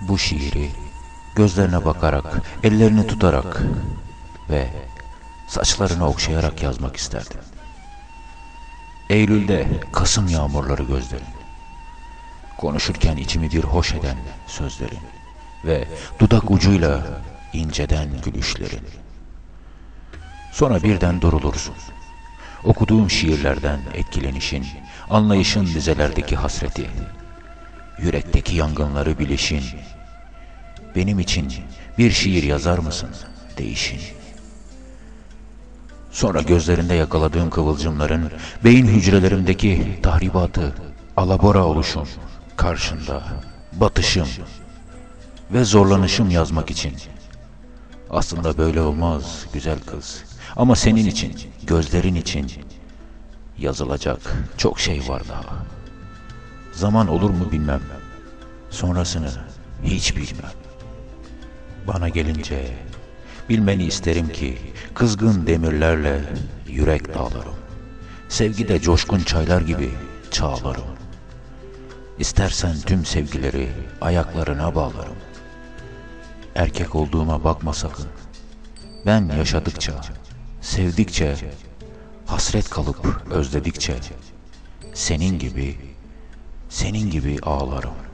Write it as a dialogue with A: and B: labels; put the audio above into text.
A: Bu şiiri gözlerine bakarak, ellerini tutarak ve saçlarını okşayarak yazmak isterdim. Eylül'de Kasım yağmurları gözlerin. Konuşurken içimi bir hoş eden sözlerin ve dudak ucuyla inceden gülüşlerin. Sonra birden durulursun. Okuduğum şiirlerden etkilenişin, anlayışın dizelerdeki hasreti, yürekteki yangınları bilişin, benim için bir şiir yazar mısın değişin. Sonra gözlerinde yakaladığım kıvılcımların beyin hücrelerimdeki tahribatı, alabora oluşum, karşında batışım ve zorlanışım yazmak için. Aslında böyle olmaz güzel kız. Ama senin için, gözlerin için yazılacak çok şey var daha. Zaman olur mu bilmem. Sonrasını hiç bilmem. Bana gelince bilmeni isterim ki kızgın demirlerle yürek dağlarım. Sevgide coşkun çaylar gibi çağlarım. İstersen tüm sevgileri ayaklarına bağlarım. Erkek olduğuma bakma sakın. Ben yaşadıkça, sevdikçe, hasret kalıp özledikçe senin gibi, senin gibi ağlarım.